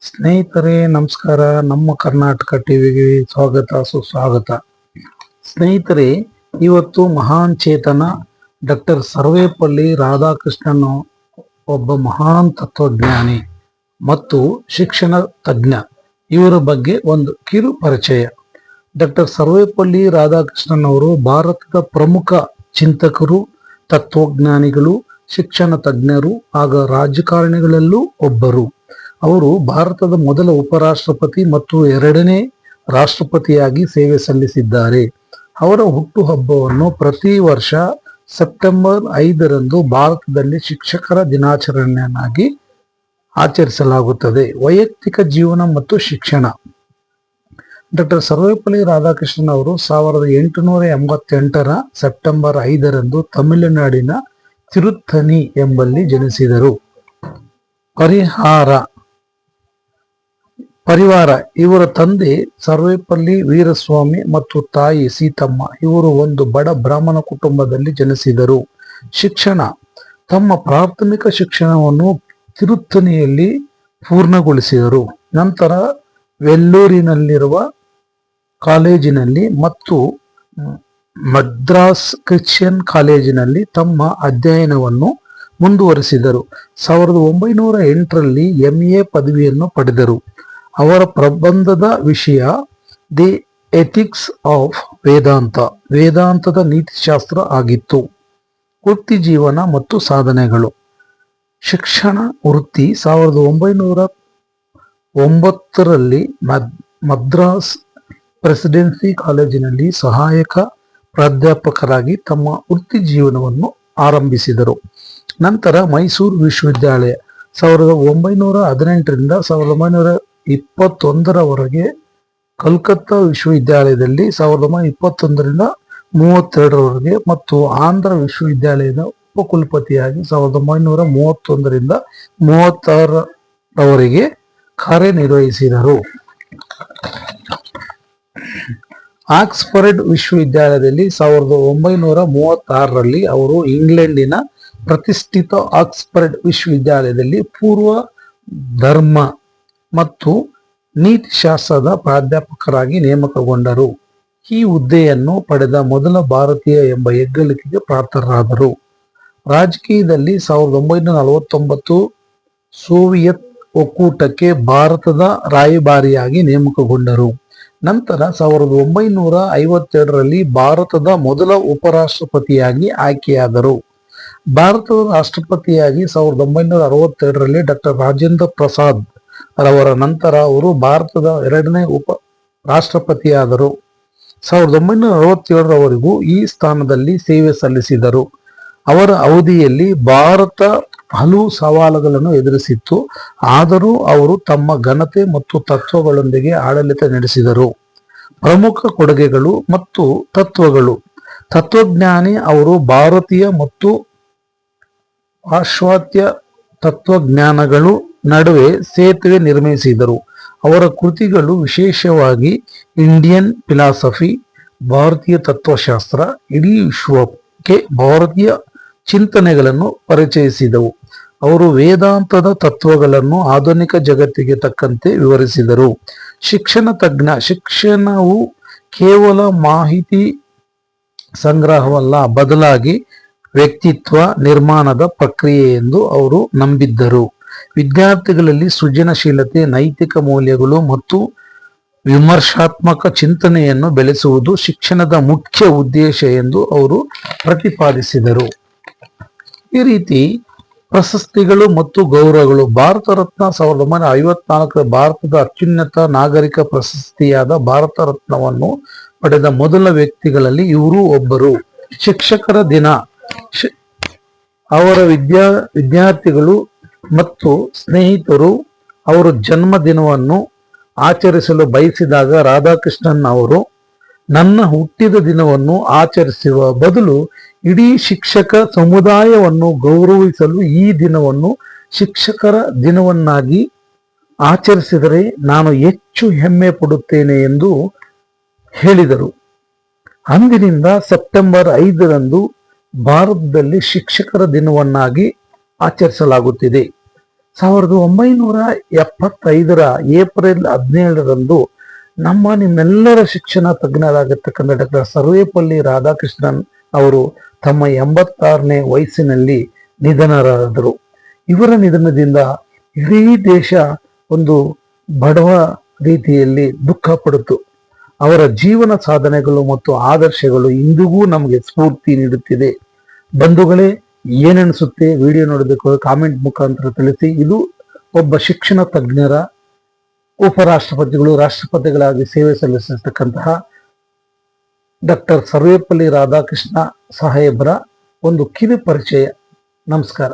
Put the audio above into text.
ಸ್ನೇಹಿತರೆ, ನಮಸ್ಕಾರ. ನಮ್ಮ ಕರ್ನಾಟಕ ಟಿವಿಗೆ ಸ್ವಾಗತ, ಸುಸ್ವಾಗತ. ಸ್ನೇಹಿತರೆ, ಇವತ್ತು ಮಹಾನ್ ಚೇತನ ಡಾಕ್ಟರ್ ಸರ್ವೇಪಲ್ಲಿ ರಾಧಾಕೃಷ್ಣನ್ ಒಬ್ಬ ಮಹಾನ್ ತತ್ವಜ್ಞಾನಿ ಮತ್ತು ಶಿಕ್ಷಣ ತಜ್ಞ. ಇವರ ಬಗ್ಗೆ ಒಂದು ಕಿರು ಪರಿಚಯ. ಡಾಕ್ಟರ್ ಸರ್ವೇಪಲ್ಲಿ ರಾಧಾಕೃಷ್ಣನ್ ಅವರು ಭಾರತದ ಪ್ರಮುಖ ಚಿಂತಕರು, ತತ್ವಜ್ಞಾನಿಗಳು, ಶಿಕ್ಷಣ ತಜ್ಞರು ಹಾಗೂ ರಾಜಕಾರಣಿಗಳಲ್ಲೂ ಒಬ್ಬರು. ಅವರು ಭಾರತದ ಮೊದಲ ಉಪರಾಷ್ಟ್ರಪತಿ ಮತ್ತು ಎರಡನೇ ರಾಷ್ಟ್ರಪತಿಯಾಗಿ ಸೇವೆ ಸಲ್ಲಿಸಿದ್ದಾರೆ. ಅವರ ಹುಟ್ಟುಹಬ್ಬವನ್ನು ಪ್ರತಿ ವರ್ಷ ಸೆಪ್ಟೆಂಬರ್ ಐದರಂದು ಭಾರತದಲ್ಲಿ ಶಿಕ್ಷಕರ ದಿನಾಚರಣೆಯನ್ನಾಗಿ ಆಚರಿಸಲಾಗುತ್ತದೆ. ವೈಯಕ್ತಿಕ ಜೀವನ ಮತ್ತು ಶಿಕ್ಷಣ. ಡಾಕ್ಟರ್ ಸರ್ವೇಪಲ್ಲಿ ರಾಧಾಕೃಷ್ಣನ್ ಅವರು ಸಾವಿರದ ಎಂಟುನೂರ ಎಂಬತ್ತೆಂಟರ ಸೆಪ್ಟೆಂಬರ್ ಐದರಂದು ತಮಿಳುನಾಡಿನ ತಿರುತ್ತನಿ ಎಂಬಲ್ಲಿ ಜನಿಸಿದರು. ಪರಿಹಾರ. ಪರಿವಾರ, ಇವರ ತಂದೆ ಸರ್ವೇಪಲ್ಲಿ ವೀರಸ್ವಾಮಿ ಮತ್ತು ತಾಯಿ ಸೀತಮ್ಮ. ಇವರು ಒಂದು ಬಡ ಬ್ರಾಹ್ಮಣ ಕುಟುಂಬದಲ್ಲಿ ಜನಿಸಿದರು. ಶಿಕ್ಷಣ, ತಮ್ಮ ಪ್ರಾಥಮಿಕ ಶಿಕ್ಷಣವನ್ನು ತಿರುತ್ತನಿಯಲ್ಲಿ ಪೂರ್ಣಗೊಳಿಸಿದರು. ನಂತರ ವೆಲ್ಲೂರಿನಲ್ಲಿರುವ ಕಾಲೇಜಿನಲ್ಲಿ ಮತ್ತು ಮದ್ರಾಸ್ ಕ್ರಿಶ್ಚಿಯನ್ ಕಾಲೇಜಿನಲ್ಲಿ ತಮ್ಮ ಅಧ್ಯಯನವನ್ನು ಮುಂದುವರಿಸಿದರು. ಸಾವಿರದ ಒಂಬೈನೂರ ಎಂಟರಲ್ಲಿ ಎಂಎ ಪದವಿಯನ್ನು ಪಡೆದರು. ಅವರ ಪ್ರಬಂಧದ ವಿಷಯ, ದಿ ಎಥಿಕ್ಸ್ ಆಫ್ ವೇದಾಂತ ವೇದಾಂತದ ನೀತಿಶಾಸ್ತ್ರ ಆಗಿತ್ತು. ವೃತ್ತಿ ಜೀವನ ಮತ್ತು ಸಾಧನೆಗಳು. ಶಿಕ್ಷಣ ವೃತ್ತಿ ಸಾವಿರದ ಒಂಬೈನೂರ ಒಂಬತ್ತರಲ್ಲಿ ಮದ್, ಮದ್ರಾಸ್ ಪ್ರೆಸಿಡೆನ್ಸಿ ಕಾಲೇಜಿನಲ್ಲಿ ಸಹಾಯಕ ಪ್ರಾಧ್ಯಾಪಕರಾಗಿ ತಮ್ಮ ವೃತ್ತಿ ಜೀವನವನ್ನು ಆರಂಭಿಸಿದರು. ನಂತರ ಮೈಸೂರು ವಿಶ್ವವಿದ್ಯಾಲಯ, ಸಾವಿರದ ಒಂಬೈನೂರ ಹದಿನೆಂಟರಿಂದ ಸಾವಿರದ ಒಂಬೈನೂರ ಇಪ್ಪತ್ತೊಂದರವರೆಗೆ ಕಲ್ಕತ್ತಾ ವಿಶ್ವವಿದ್ಯಾಲಯದಲ್ಲಿ ಸಾವಿರದ ಒಂಬೈನೂರ ಇಪ್ಪತ್ತೊಂದರಿಂದ ಮೂವತ್ತೆರಡರವರೆಗೆ ಮತ್ತು ಆಂಧ್ರ ವಿಶ್ವವಿದ್ಯಾಲಯದ ಉಪಕುಲಪತಿಯಾಗಿ ಸಾವಿರದ ಒಂಬೈನೂರ ಮೂವತ್ತೊಂದರಿಂದ ಮೂವತ್ತಾರರವರೆಗೆ ಕಾರ್ಯನಿರ್ವಹಿಸಿದರು. ಆಕ್ಸ್ಫರ್ಡ್ ವಿಶ್ವವಿದ್ಯಾಲಯದಲ್ಲಿ ಸಾವಿರದ ಒಂಬೈನೂರ ಮೂವತ್ತಾರರಲ್ಲಿ ಅವರು ಇಂಗ್ಲೆಂಡಿನ ಪ್ರತಿಷ್ಠಿತ ಆಕ್ಸ್ಫರ್ಡ್ ವಿಶ್ವವಿದ್ಯಾಲಯದಲ್ಲಿ ಪೂರ್ವ ಧರ್ಮ ಮತ್ತು ನೀತಿಶಾಸ್ತ್ರದ ಪ್ರಾಧ್ಯಾಪಕರಾಗಿ ನೇಮಕಗೊಂಡರು. ಈ ಹುದ್ದೆಯನ್ನು ಪಡೆದ ಮೊದಲ ಭಾರತೀಯ ಎಂಬ ಹೆಗ್ಗಳಿಕೆಗೆ ಪಾತ್ರರಾದರು ರಾಜಕೀಯದಲ್ಲಿ ಸಾವಿರದ ಒಂಬೈನೂರ ನಲವತ್ತೊಂಬತ್ತು ಸೋವಿಯತ್ ಒಕ್ಕೂಟಕ್ಕೆ ಭಾರತದ ರಾಯಭಾರಿಯಾಗಿ ನೇಮಕಗೊಂಡರು. ನಂತರ ಸಾವಿರದ ಒಂಬೈನೂರ ಐವತ್ತೆರಡರಲ್ಲಿ ಭಾರತದ ಮೊದಲ ಉಪರಾಷ್ಟ್ರಪತಿಯಾಗಿ ಆಯ್ಕೆಯಾದರು. ಭಾರತದ ರಾಷ್ಟ್ರಪತಿಯಾಗಿ ಸಾವಿರದ ಒಂಬೈನೂರ ಅರವತ್ತೆರಡರಲ್ಲಿ ಡಾಕ್ಟರ್ ರಾಜೇಂದ್ರ ಪ್ರಸಾದ್ ರವರ ನಂತರ ಅವರು ಭಾರತದ ಎರಡನೇ ಉಪ ರಾಷ್ಟ್ರಪತಿಯಾದರು. ಸಾವಿರದ ಒಂಬೈನೂರ ಅರವತ್ತೇಳರವರೆಗೂ ಈ ಸ್ಥಾನದಲ್ಲಿ ಸೇವೆ ಸಲ್ಲಿಸಿದರು. ಅವರ ಅವಧಿಯಲ್ಲಿ ಭಾರತ ಹಲವು ಸವಾಲುಗಳನ್ನು ಎದುರಿಸಿತ್ತು. ಆದರೂ ಅವರು ತಮ್ಮ ಘನತೆ ಮತ್ತು ತತ್ವಗಳೊಂದಿಗೆ ಆಡಳಿತ ನಡೆಸಿದರು. ಪ್ರಮುಖ ಕೊಡುಗೆಗಳು ಮತ್ತು ತತ್ವಗಳು. ತತ್ವಜ್ಞಾನಿ ಅವರು ಭಾರತೀಯ ಮತ್ತು ಪಾಶ್ಚಾತ್ಯ ತತ್ವಜ್ಞಾನಗಳು ನಡುವೆ ಸೇತುವೆ ನಿರ್ಮಿಸಿದರು. ಅವರ ಕೃತಿಗಳು ವಿಶೇಷವಾಗಿ ಇಂಡಿಯನ್ ಫಿಲಾಸಫಿ, ಭಾರತೀಯ ತತ್ವಶಾಸ್ತ್ರ, ಇಡೀ ವಿಶ್ವಕ್ಕೆ ಭಾರತೀಯ ಚಿಂತನೆಗಳನ್ನು ಪರಿಚಯಿಸಿದವು. ಅವರು ವೇದಾಂತದ ತತ್ವಗಳನ್ನು ಆಧುನಿಕ ಜಗತ್ತಿಗೆ ತಕ್ಕಂತೆ ವಿವರಿಸಿದರು. ಶಿಕ್ಷಣ ತಜ್ಞ, ಶಿಕ್ಷಣವು ಕೇವಲ ಮಾಹಿತಿ ಸಂಗ್ರಹವಲ್ಲ, ಬದಲಾಗಿ ವ್ಯಕ್ತಿತ್ವ ನಿರ್ಮಾಣದ ಪ್ರಕ್ರಿಯೆ ಎಂದು ಅವರು ನಂಬಿದ್ದರು. ವಿದ್ಯಾರ್ಥಿಗಳಲ್ಲಿ ಸೃಜನಶೀಲತೆ, ನೈತಿಕ ಮೌಲ್ಯಗಳು ಮತ್ತು ವಿಮರ್ಶಾತ್ಮಕ ಚಿಂತನೆಯನ್ನು ಬೆಳೆಸುವುದು ಶಿಕ್ಷಣದ ಮುಖ್ಯ ಉದ್ದೇಶ ಎಂದು ಅವರು ಪ್ರತಿಪಾದಿಸಿದರು. ಈ ರೀತಿ ಪ್ರಶಸ್ತಿಗಳು ಮತ್ತು ಗೌರವಗಳು ಭಾರತ ರತ್ನ ಸಾವಿರದ ಒಂಬೈನೂರ ಐವತ್ನಾಲ್ಕರ ಭಾರತದ ಅತ್ಯುನ್ನತ ನಾಗರಿಕ ಪ್ರಶಸ್ತಿಯಾದ ಭಾರತ ರತ್ನವನ್ನು ಪಡೆದ ಮೊದಲ ವ್ಯಕ್ತಿಗಳಲ್ಲಿ ಇವರು ಒಬ್ಬರು. ಶಿಕ್ಷಕರ ದಿನ. ಅವರ ವಿದ್ಯಾ ವಿದ್ಯಾರ್ಥಿಗಳು ಮತ್ತು ಸ್ನೇಹಿತರು ಅವರ ಜನ್ಮದಿನವನ್ನು ಆಚರಿಸಲು ಬಯಸಿದಾಗ ರಾಧಾಕೃಷ್ಣನ್ ಅವರು, ನನ್ನ ಹುಟ್ಟಿದ ದಿನವನ್ನು ಆಚರಿಸುವ ಬದಲು ಇಡೀ ಶಿಕ್ಷಕ ಸಮುದಾಯವನ್ನು ಗೌರವಿಸಲು ಈ ದಿನವನ್ನು ಶಿಕ್ಷಕರ ದಿನವನ್ನಾಗಿ ಆಚರಿಸಿದರೆ ನಾನು ಹೆಚ್ಚು ಹೆಮ್ಮೆ ಪಡುತ್ತೇನೆ ಎಂದು ಹೇಳಿದರು. ಅಂದಿನಿಂದ ಸೆಪ್ಟೆಂಬರ್ ಐದರಂದು ಭಾರತದಲ್ಲಿ ಶಿಕ್ಷಕರ ದಿನವನ್ನಾಗಿ ಆಚರಿಸಲಾಗುತ್ತಿದೆ. ಸಾವಿರದ ಒಂಬೈನೂರ ಎಪ್ಪತ್ತೈದರ ಏಪ್ರಿಲ್ ಹದಿನೇಳರಂದು ನಮ್ಮ ನಿಮ್ಮೆಲ್ಲರ ಶಿಕ್ಷಣ ತಜ್ಞರಾಗಿರ್ತಕ್ಕಂಥ ಡಾಕ್ಟರ್ ಸರ್ವೇಪಲ್ಲಿ ರಾಧಾಕೃಷ್ಣನ್ ಅವರು ತಮ್ಮ ಎಂಬತ್ತಾರನೇ ವಯಸ್ಸಿನಲ್ಲಿ ನಿಧನರಾದರು. ಇವರ ನಿಧನದಿಂದ ಇಡೀ ದೇಶ ಒಂದು ಬಡವ ರೀತಿಯಲ್ಲಿ ದುಃಖ ಪಡಿತು ಅವರ ಜೀವನ ಸಾಧನೆಗಳು ಮತ್ತು ಆದರ್ಶಗಳು ಇಂದಿಗೂ ನಮಗೆ ಸ್ಫೂರ್ತಿ ನೀಡುತ್ತಿದೆ. ಬಂಧುಗಳೇ ಏನನ್ಸುತ್ತೆ? ವಿಡಿಯೋ ನೋಡಬೇಕು ಕಾಮೆಂಟ್ ಮುಖಾಂತರ ತಿಳಿಸಿ. ಇದು ಒಬ್ಬ ಶಿಕ್ಷಣ ತಜ್ಞರ ಉಪರಾಷ್ಟ್ರಪತಿಗಳು, ರಾಷ್ಟ್ರಪತಿಗಳಾಗಿ ಸೇವೆ ಸಲ್ಲಿಸಿರ್ತಕ್ಕಂತಹ ಡಾಕ್ಟರ್ ಸರ್ವೇಪಲ್ಲಿ ರಾಧಾಕೃಷ್ಣ ಸಾಹೇಬರ ಒಂದು ಕಿರು ಪರಿಚಯ. ನಮಸ್ಕಾರ.